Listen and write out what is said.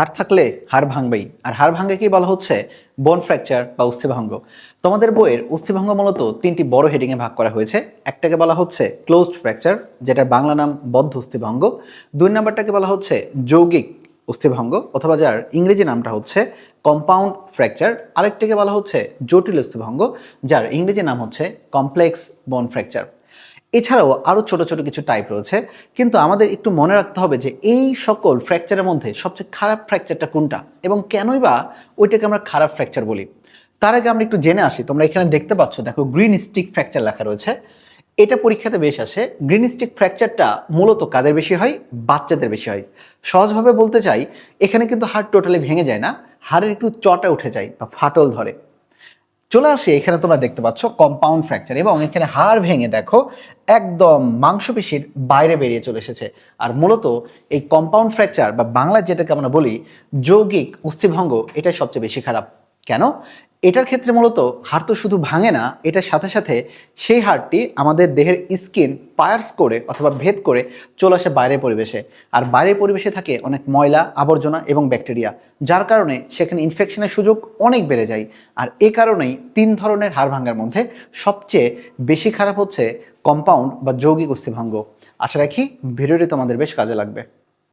হাড় থাকলে হাড় ভাঙবেই। আর হাড় ভাঙ্গাকেই বলা হচ্ছে? বোন ফ্র্যাকচার বা অস্থিভঙ্গ। তোমাদের বইয়ের অস্থিভঙ্গ মূলত তিনটি বড় হেডিংয়ে ভাগ করা হয়েছে। একটাকে বলা হচ্ছে ক্লোজড ফ্র্যাকচার যেটার বাংলা নাম বদ্ধ অস্থিভঙ্গ। দুই নম্বরটাকে বলা হচ্ছে যৌগিক অস্থিভঙ্গ, অথবা যার ইংরেজি নামটা হচ্ছে কম্পাউন্ড ফ্র্যাকচার আরেকটাকে বলা হচ্ছে জটিল অস্থিভঙ্গ, যার ইংরেজি নাম হচ্ছে কমপ্লেক্স বোন ফ্র্যাকচার এছাড়াও আরও ছোট ছোট কিছু টাইপ রয়েছে। কিন্তু আমাদের একটু মনে রাখতে হবে যে এই সকল ফ্র্যাকচারের মধ্যে সবচেয়ে খারাপ ফ্র্যাকচারটা কোনটা এবং কেনই বা ওইটাকে আমরা খারাপ ফ্র্যাকচার বলি। তার আগে আমরা একটু জেনে আসি, তোমরা এখানে দেখতে পাচ্ছ, দেখো গ্রিন স্টিক ফ্র্যাকচার লেখা রয়েছে। এটা পরীক্ষাতে বেশ আসে গ্রিন স্টিক ফ্র্যাকচারটা মূলত কাদের বেশি হয়? বাচ্চাদের বেশি হয়। সহজভাবে বলতে চাই, এখানে কিন্তু হাড় টোটালি ভেঙে যায় না, হাড়ের একটু চটা উঠে যায় বা ফাটল ধরে। চলে আসি, এখানে তোমরা দেখতে পাচ্ছ কম্পাউন্ড ফ্র্যাকচার এবং এখানে হাড় ভেঙে দেখো একদম মাংসপেশির বাইরে বেরিয়ে চলে এসেছে। আর মূলত এই কম্পাউন্ড ফ্র্যাকচার বা বাংলা যেটাকে আমরা বলি যৌগিক অস্থিভঙ্গ, এটাই সবচেয়ে বেশি খারাপ। কেন? এটার ক্ষেত্রে মূলত হাড় তো শুধু ভাঙে না, এটার সাথে সাথে সেই হাড়টি আমাদের দেহের স্কিন পায়ার্স করে অথবা ভেদ করে চলে আসে বাইরের পরিবেশে। আর বাইরের পরিবেশে থাকে অনেক ময়লা, আবর্জনা এবং ব্যাকটেরিয়া, যার কারণে সেখানে ইনফেকশনের সুযোগ অনেক বেড়ে যায়। আর এ কারণেই তিন ধরনের হাড় ভাঙার মধ্যে সবচেয়ে বেশি খারাপ হচ্ছে কম্পাউন্ড বা যৌগিক অস্থিভঙ্গ। আশা রাখি ভিডিওটি তোমাদের বেশ কাজে লাগবে।